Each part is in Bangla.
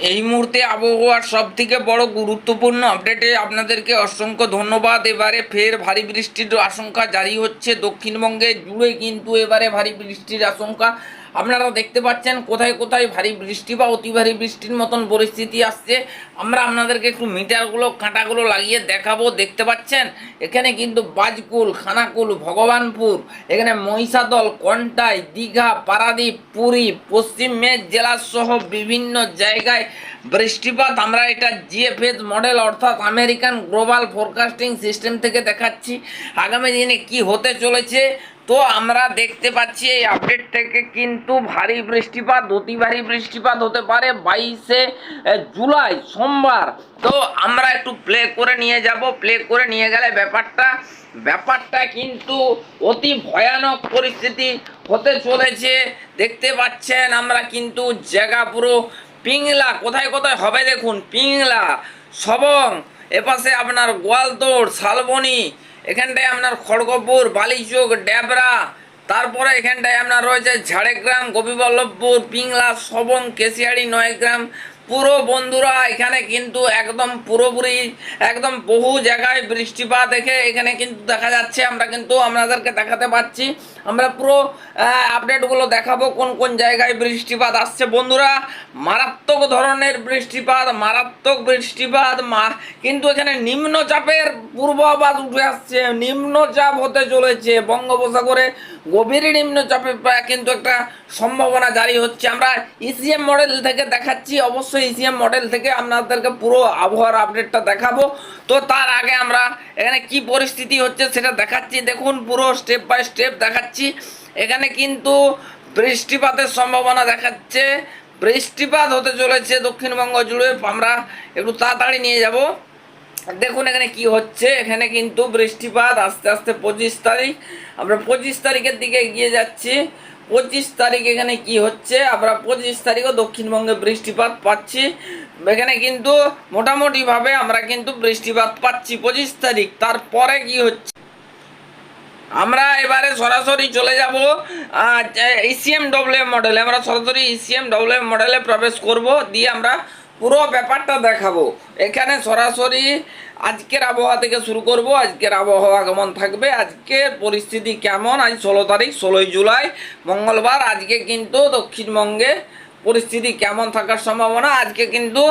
এই মুহূর্তে আবহাওয়ার সব থেকে বড় গুরুত্বপূর্ণ আপডেটে আপনাদেরকে অসংখ্য ধন্যবাদ। এবারে ফের ভারী বৃষ্টির আশঙ্কা জারি হচ্ছে। দক্ষিণবঙ্গে জুড়ে কিন্তু এবারে ভারী বৃষ্টির আশঙ্কা। আপনারা দেখতে পাচ্ছেন কোথায় কোথায় ভারী বৃষ্টি বা অতি ভারী বৃষ্টির মতন পরিস্থিতি আসছে। আমরা আপনাদেরকে একটু মিটারগুলো, কাঁটাগুলো লাগিয়ে দেখাবো। দেখতে পাচ্ছেন, এখানে কিন্তু বাজকুল, খানাকুল, ভগবানপুর, এখানে মহিষাদল, কন্টাই, দীঘা, পারাদ্বীপ, পুরী, পশ্চিম মেঘ জেলা সহ বিভিন্ন জায়গায় বৃষ্টিপাত। আমরা এটা জিএফএস মডেল, অর্থাৎ আমেরিকান গ্লোবাল ফোরকাস্টিং সিস্টেম থেকে দেখাচ্ছি। আগামী দিনে কি হতে চলেছে তো আমরা দেখতে পাচ্ছি এই আপডেট থেকে কিন্তু ভারী বৃষ্টিপাত, অতি ভারী বৃষ্টিপাত হতে পারে বাইশে জুলাই, সোমবার। তো আমরা একটু প্লে করে নিয়ে যাব। প্লে করে নিয়ে গেলে ব্যাপারটা ব্যাপারটা কিন্তু অতি ভয়ানক পরিস্থিতি হতে চলেছে। দেখতে পাচ্ছেন আমরা কিন্তু জায়গা পুরো পিংলা। কোথায় কোথায়? হবে দেখুন, পিংলা, সবং, এপাশে আপনার গোয়ালতোড়, শালবনি এখানটায় আপনার খড়গপুর, বালিচোক ড্যাবরা তারপরে এখানটায় আপনার রয়েছে ঝাড়গ্রাম, গোপীবল্লভপুর, পিংলা সবং কেশিয়াড়ি, নয়গ্রাম পুরো বন্ধুরা এখানে কিন্তু একদম পুরোপুরি, একদম বহু জায়গায় বৃষ্টিপাত দেখে এখানে কিন্তু দেখা যাচ্ছে। আমরা কিন্তু আপনাদেরকে দেখাতে পাচ্ছি। আমরা পুরো আপডেটগুলো দেখাবো কোন কোন জায়গায় বৃষ্টিপাত আসছে। বন্ধুরা, মারাত্মক ধরনের বৃষ্টিপাত, মারাত্মক বৃষ্টিপাত কিন্তু এখানে নিম্নচাপের পূর্বাভাস উঠে আসছে। নিম্নচাপ হতে চলেছে বঙ্গোপসাগরে। গভীর নিম্নচাপে কিন্তু একটা সম্ভাবনা জারি হচ্ছে। আমরা ইসিএম মডেল থেকে দেখাচ্ছি, অবশ্যই ইসিএম মডেল থেকে আপনাদেরকে পুরো আবহাওয়ার আপডেটটা দেখাবো। তো তার আগে আমরা এখানে কি পরিস্থিতি হচ্ছে সেটা দেখাচ্ছি। দেখুন, পুরো স্টেপ বাই স্টেপ দেখাচ্ছি। এখানে কিন্তু বৃষ্টিপাতের সম্ভাবনা দেখাচ্ছে। বৃষ্টিপাত হতে চলেছে দক্ষিণবঙ্গ জুড়ে। আমরা একটু তাড়াতাড়ি নিয়ে যাব। দেখুন এখানে কি হচ্ছে। এখানে কিন্তু বৃষ্টিপাত আস্তে আস্তে পঁচিশ তারিখ। আমরা পঁচিশ তারিখের দিকে এগিয়ে যাচ্ছি। পঁচিশ তারিখ এখানে কি হচ্ছে? আমরা পঁচিশ তারিখও দক্ষিণবঙ্গে বৃষ্টিপাত পাচ্ছি। এখানে কিন্তু মোটামুটিভাবে আমরা কিন্তু বৃষ্টিপাত পাচ্ছি পঁচিশ তারিখ। তারপরে কি হচ্ছে? আমরা এবারে সরাসরি চলে যাব ইসিএম ডব্লিউ মডেলে। আমরা সরাসরি ইসিএম ডব্লিউ মডেলে প্রবেশ করব। দিয়ে আমরা পুরো ব্যাপারটা দেখাবো। এখানে সরাসরি আজকের আবহাওয়া থেকে শুরু করব। আজকের আবহাওয়া কেমন থাকবে? আজকের পরিস্থিতি কেমন? আজ ষোলো তারিখ, ষোলোই জুলাই, মঙ্গলবার। আজকে কিন্তু দক্ষিণবঙ্গে পরিস্থিতি কেমন থাকার সম্ভাবনা? আজকে কিন্তু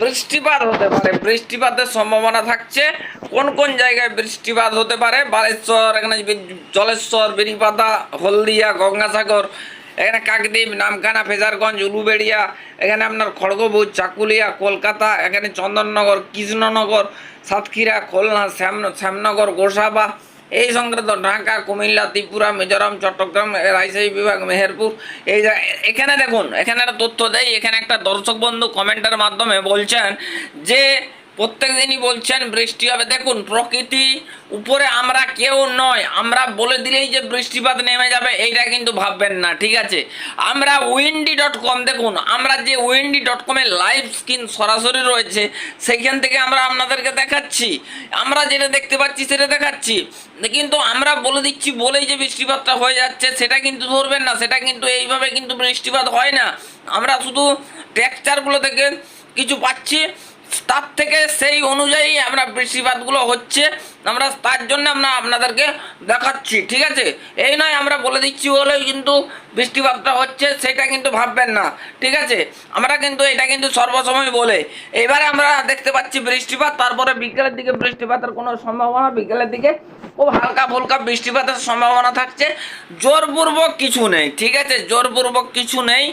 বৃষ্টিপাত হতে পারে। বৃষ্টিপাতের সম্ভাবনা থাকছে। কোন কোন জায়গায় বৃষ্টিপাত হতে পারে? বালেশ্বর, এখানে জলেশ্বর বেরিপাতা হলদিয়া, গঙ্গাসাগর এখানে কাকদ্বীপ, নামখানা, ফেজারগঞ্জ, উলুবেড়িয়া, এখানে আপনার খড়গপুর, চাকুলিয়া, কলকাতা, এখানে চন্দননগর, কৃষ্ণনগর, সাতক্ষীরা, খুলনা, শ্যাম, শ্যামনগর, গোসাবা, এই সংক্রান্ত ঢাকা, কুমিল্লা, ত্রিপুরা, মিজোরাম, চট্টগ্রাম রাজশাহী বিভাগ, মেহেরপুর, এই এখানে দেখুন, এখানে একটা তথ্য দেয় এখানে একটা দর্শক বন্ধু কমেন্টের মাধ্যমে বলছেন যে প্রত্যেক দিনই বলছেন বৃষ্টি হবে। দেখুন, প্রকৃতি উপরে আমরা কেউ নয়। আমরা বলে দিলেই যে বৃষ্টিপাত নেমে যাবে, এইটা কিন্তু ভাববেন না, ঠিক আছে? আমরা উইন্ডি ডট কম দেখুন, আমরা যে উইন্ডি ডট কমের লাইভ স্ক্রিন সরাসরি রয়েছে, সেইখান থেকে আমরা আপনাদেরকে দেখাচ্ছি। আমরা যেটা দেখতে পাচ্ছি, সেটা দেখাচ্ছি। কিন্তু আমরা বলে দিচ্ছি, বলেই যে বৃষ্টিপাতটা হয়ে যাচ্ছে, সেটা কিন্তু ধরবেন না, সেটা কিন্তু এইভাবে কিন্তু বৃষ্টিপাত হয় না। আমরা শুধু টেক্সচারগুলো থেকে কিছু পাচ্ছি। তার থেকে সেই অনুযায়ী আমরা বৃষ্টিপাতগুলো হচ্ছে, আমরা তার জন্য আমরা আপনাদেরকে দেখাচ্ছি, ঠিক আছে? এই নয় আমরা বলে দিচ্ছি বলেই কিন্তু বৃষ্টিপাতটা হচ্ছে, সেটা কিন্তু ভাববেন না, ঠিক আছে? আমরা কিন্তু, এটা কিন্তু সর্বসময় বলে। এবারে আমরা দেখতে পাচ্ছি বৃষ্টিপাত, তারপরে বিকেলের দিকে বৃষ্টিপাতের কোনো সম্ভাবনা, বিকেলের দিকে খুব হালকা ফুলকা বৃষ্টিপাতের সম্ভাবনা থাকছে। জোরপূর্বক কিছু নেই, ঠিক আছে? জোরপূর্বক কিছু নেই।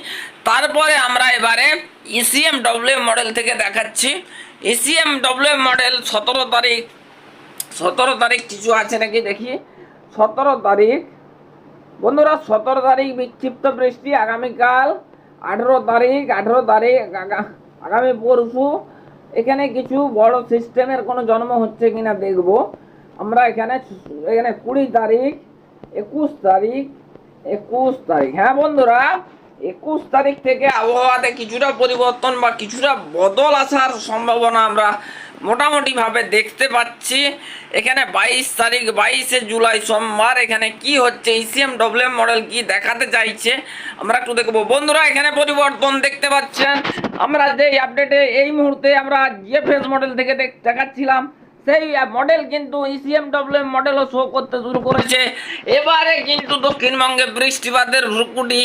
তারপরে আমরা এবারে ইসিএম ডব্লিউ মডেল থেকে দেখাচ্ছি। ইসিএম ডব্লিউ মডেল সতেরো তারিখ সতেরো তারিখ কিছু আছে নাকি দেখি? সতেরো তারিখ। বন্ধুরা, সতেরো তারিখ বিক্ষিপ্ত বৃষ্টি আগামীকাল, আঠেরো তারিখ আঠেরো তারিখ, আগা- আগামী পরশু। এখানে কিছু বড় সিস্টেমের কোনো জন্ম হচ্ছে কিনা দেখব। আমরা এখানে এখানে কুড়ি তারিখ, একুশ তারিখ একুশ তারিখ। হ্যাঁ বন্ধুরা একুশ তারিখ থেকে আবহাওয়াতে কিছুটা পরিবর্তন বা কিছুটা বদল আসার সম্ভাবনা আমরা মোটামুটিভাবে দেখতে পাচ্ছি। এখানে বাইশ তারিখ, বাইশে জুলাই সোমবার এখানে কি হচ্ছে ইসিএম ডব্লিউ মডেল কি দেখাতে চাইছে, আমরা একটু দেখব। বন্ধুরা, এখানে পরিবর্তন দেখতে পাচ্ছেন। আমরা যে আপডেটে এই মুহূর্তে আমরা জিএফএস মডেল থেকে দেখাচ্ছিলাম, সেই মডেল কিন্তু ইসিএম ডব্লিউ মডেলও শো করতে শুরু করেছে। এবারে কিন্তু দক্ষিণবঙ্গে বৃষ্টিপাতের ভ্রুকুটি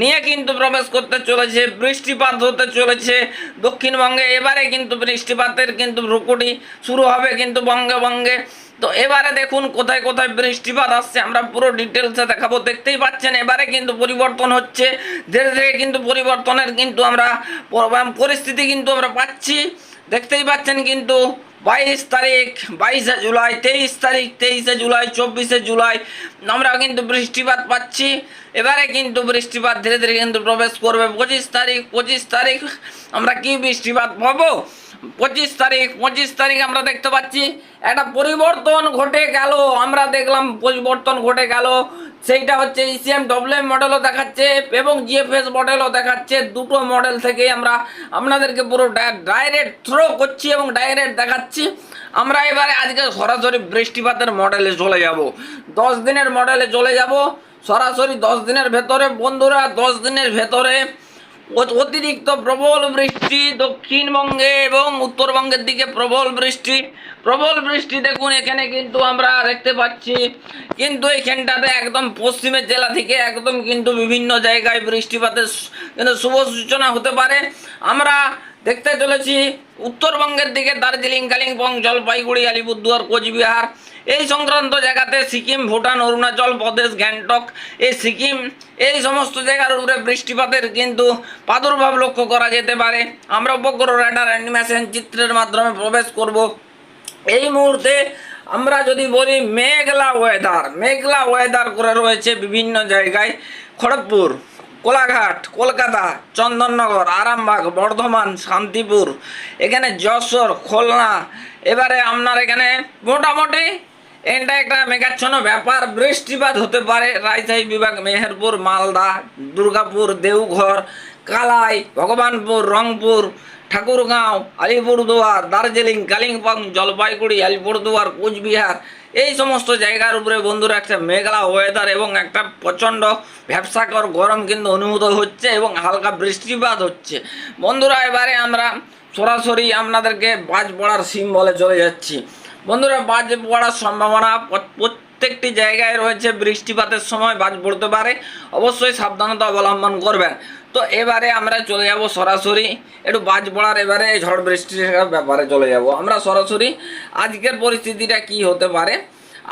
নিয়ে কিন্তু প্রবেশ করতে চলেছে, বৃষ্টিপাত হতে চলেছে। দক্ষিণবঙ্গে এবারে কিন্তু বৃষ্টিপাতের কিন্তু ভ্রুকুটি শুরু হবে কিন্তু বঙ্গে বঙ্গে। তো এবারে দেখুন কোথায় কোথায় বৃষ্টিপাত আসছে, আমরা পুরো ডিটেলসে দেখাবো। দেখতেই পাচ্ছেন এবারে কিন্তু পরিবর্তন হচ্ছে। ধীরে ধীরে কিন্তু পরিবর্তনের কিন্তু আমরা পরিস্থিতি কিন্তু আমরা পাচ্ছি। দেখতেই পাচ্ছেন কিন্তু বাইশ তারিখ, বাইশে জুলাই, তেইশ তারিখ, তেইশে জুলাই, চব্বিশে জুলাই। আমরা কিন্তু বৃষ্টিপাত পাচ্ছি। এবারে কিন্তু বৃষ্টিপাত ধীরে ধীরে কিন্তু প্রবেশ করবে। পঁচিশ তারিখ পঁচিশ তারিখ আমরা কি বৃষ্টিপাত পাবো পঁচিশ তারিখ পঁচিশ তারিখ আমরা দেখতে পাচ্ছি, একটা পরিবর্তন ঘটে গেল। আমরা দেখলাম পরিবর্তন ঘটে গেল। সেইটা হচ্ছে ইসিএম ডব্লিউ মডেলও দেখাচ্ছে এবং জিএফএস মডেলও দেখাচ্ছে। দুটো মডেল থেকে আমরা আপনাদেরকে পুরো ডাইরেক্ট থ্রো করছি এবং ডাইরেক্ট দেখাচ্ছি। আমরা এবারে আজকে সরাসরি বৃষ্টিপাতের মডেলে চলে যাব। দশ দিনের মডেলে চলে যাব। সরাসরি দশ দিনের ভেতরে। বন্ধুরা, দশ দিনের ভেতরে অতিরিক্ত প্রবল বৃষ্টি দক্ষিণবঙ্গে এবং উত্তরবঙ্গের দিকে প্রবল বৃষ্টি। প্রবল বৃষ্টি দেখুন, এখানে কিন্তু আমরা দেখতে পাচ্ছি, কিন্তু এখানটাতে একদম পশ্চিমের জেলা থেকে একদম কিন্তু বিভিন্ন জায়গায় বৃষ্টিপাতের কিন্তু শুভ সূচনা হতে পারে। আমরা দেখতে চলেছি উত্তরবঙ্গের দিকে দার্জিলিং, কালিম্পং, জলপাইগুড়ি, আলিপুরদুয়ার, কোচবিহার। এই সংক্রান্ত জায়গাতে সিকিম, ভুটান, অরুণাচল প্রদেশ, গ্যাংটক, এই সিকিম, এই সমস্ত জায়গার উপরে বৃষ্টিপাতের কিন্তু প্রাদুর্ভাব লক্ষ্য করা যেতে পারে। আমরা উপগ্রহ রেডার অ্যানিমেশন চিত্রের মাধ্যমে প্রবেশ করব। এই মুহূর্তে আমরা যদি বলি মেঘলা ওয়েদার মেঘলা ওয়েদার করে রয়েছে বিভিন্ন জায়গায়। খড়গপুর কোলাঘাট, কলকাতা, চন্দননগর, আরামবাগ, বর্ধমান, শান্তিপুর, এখানে যশোর, খুলনা, এবারে আপনার এখানে মোটামুটি এটা একটা মেঘাচ্ছন্ন ব্যাপার, বৃষ্টিপাত হতে পারে, রাজশাহী বিভাগ, মেহেরপুর, মালদা, দুর্গাপুর, দেওঘর, কালাই, ভগবানপুর, রংপুর, ঠাকুরগাঁও, আলিপুরদুয়ার, দার্জিলিং, কালিম্পং, জলপাইগুড়ি, আলিপুরদুয়ার, কোচবিহার এই সমস্ত জায়গার উপরে বন্ধুরা একটা মেঘলা ওয়েদার এবং একটা প্রচণ্ড ব্যবসাকর গরম কিন্তু অনুভূত হচ্ছে এবং হালকা বৃষ্টিপাত হচ্ছে। বন্ধুরা, এবারে আমরা সরাসরি আপনাদেরকে বাজ পড়ার সিম্বলে চলে যাচ্ছি। বন্ধুরা বাজ পড়ার সম্ভাবনা প্রত্যেকটি জায়গায় রয়েছে বৃষ্টিপাতের সময় বাজ পড়তে পারে। অবশ্যই সাবধানতা অবলম্বন করবেন। তো এবারে আমরা চলে যাব সরাসরি। একটু বাজ পড়ার এবারে ঝড় বৃষ্টির ব্যাপারে চলে যাব। আমরা সরাসরি আজকের পরিস্থিতিটা কি হতে পারে?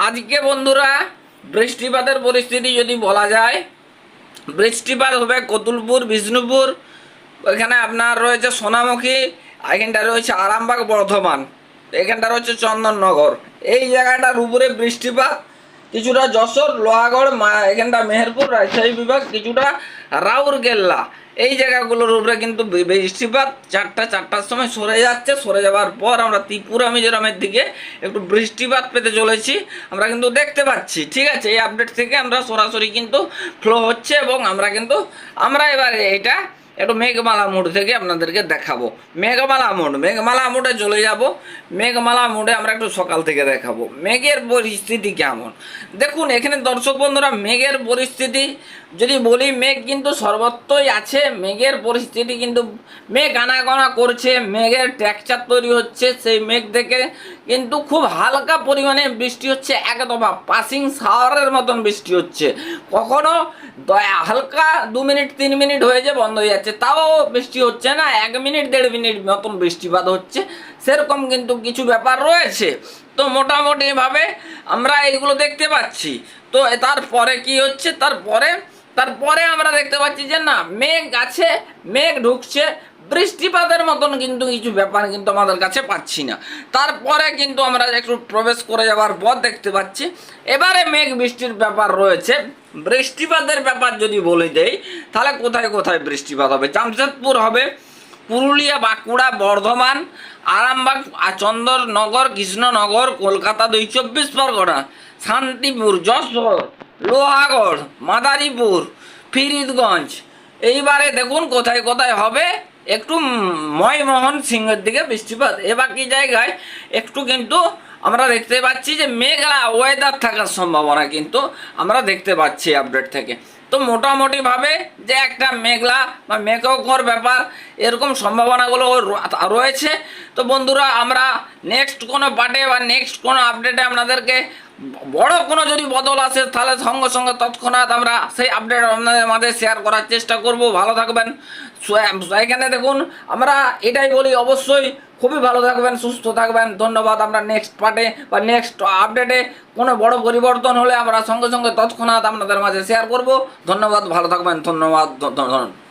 আজকে বন্ধুরা, বৃষ্টিপাতের পরিস্থিতি যদি বলা যায়, বৃষ্টিপাত হবে কতুলপুর, বিষ্ণুপুর ওইখানে আপনার রয়েছে সোনামুখী, এখানটা রয়েছে আরামবাগ, বর্ধমান, এখানটা রয়েছে চন্দননগর। এই জায়গাটার উপরে বৃষ্টিপাত কিছুটা যশোর, লোহাগড়, মা, এখানটা মেহেরপুর, রাজশাহী বিভাগ, কিছুটা রাউরকেল্লা এই জায়গাগুলোর উপরে কিন্তু বৃষ্টিপাত চারটা, চারটার সময় সরে যাচ্ছে। সরে যাওয়ার পর আমরা ত্রিপুরা, মিজোরামের দিকে একটু বৃষ্টিপাত পেতে চলেছি। আমরা কিন্তু দেখতে পাচ্ছি, ঠিক আছে? এই আপডেট থেকে আমরা সরাসরি কিন্তু ফ্লো হচ্ছে এবং আমরা কিন্তু, আমরা এবারে এটা একটু মেঘমালা মোড় থেকে আপনাদেরকে দেখাবো। মেঘমালা মোড়, মেঘমালা মোড়ে চলে যাব। মেঘমালা মোড়ে আমরা একটু সকাল থেকে দেখাবো। মেঘের পরিস্থিতি কেমন? দেখুন, এখানে দর্শক বন্ধুরা, মেঘের পরিস্থিতি, যদি বলি মেঘ কিন্তু সর্বত্রই আছে। মেঘের পরিস্থিতি কিন্তু, মেঘ আনাগোনা করছে, মেঘের টেক্সচার তৈরি হচ্ছে সেই মেঘ থেকে। কিন্তু খুব হালকা পরিমাণে বৃষ্টি হচ্ছে, একদম পাসিং শাওয়ারের মতন বৃষ্টি হচ্ছে। কখনো হালকা দু মিনিট, তিন মিনিট হয়ে যে বন্ধ হয়ে যাচ্ছে। তাও বৃষ্টি হচ্ছে না, এক মিনিট, দেড় মিনিট মতন বৃষ্টিপাত হচ্ছে। সেরকম কিন্তু কিছু ব্যাপার রয়েছে। তো মোটামুটিভাবে আমরা এইগুলো দেখতে পাচ্ছি। তো তারপরে কি হচ্ছে? তারপরে তারপরে আমরা দেখতে পাচ্ছি যে না, মেঘ আছে, মেঘ ঢুকছে। বৃষ্টিপাতের মতন কিন্তু কিছু ব্যাপার কিন্তু আমাদের কাছে পাচ্ছি না। তারপরে কিন্তু আমরা একটু প্রবেশ করে যাওয়ার পর দেখতে পাচ্ছি, এবারে মেঘ বৃষ্টির ব্যাপার রয়েছে। বৃষ্টিপাতের ব্যাপার যদি বলে দেই, তাহলে কোথায় কোথায় বৃষ্টিপাত হবে? জামশেদপুর হবে, পুরুলিয়া, বাঁকুড়া, বর্ধমান, আরামবাগ চন্দননগর, কৃষ্ণনগর, কলকাতা, দুই চব্বিশ পরগনা, শান্তিপুর, যশোর, লোহাগড়, মাদারীপুর ফিরিদগঞ্জ এইবারে দেখুন কোথায় কোথায় হবে। একটু ময়মোহন সিংহের দিকে বৃষ্টিপাত। এ বাকি জায়গায় একটু কিন্তু আমরা দেখতে পাচ্ছি যে মেঘলা ওয়েদার থাকার সম্ভাবনা কিন্তু আমরা দেখতে পাচ্ছি আপডেট থেকে। তো মোটামুটিভাবে যে একটা মেঘলা বা মেঘকর ব্যাপার, এরকম সম্ভাবনাগুলো রয়েছে। তো বন্ধুরা, আমরা নেক্সট কোনো পার্টে বা নেক্সট কোনো আপডেটে আপনাদেরকে বড় কোনো যদি বদল আসে, তাহলে সঙ্গে সঙ্গে তৎক্ষণাৎ আমরা সেই আপডেট আপনাদের মাঝে শেয়ার করার চেষ্টা করব। ভালো থাকবেন। এখানে দেখুন, আমরা এটাই বলি অবশ্যই খুবই ভালো থাকবেন, সুস্থ থাকবেন। ধন্যবাদ আমরা নেক্সট পার্টে বা নেক্সট আপডেটে কোনো বড় পরিবর্তন হলে আমরা সঙ্গে সঙ্গে তৎক্ষণাৎ আপনাদের মাঝে শেয়ার করব। ধন্যবাদ, ভালো থাকবেন, ধন্যবাদ, ধ- ধ- ধন্য-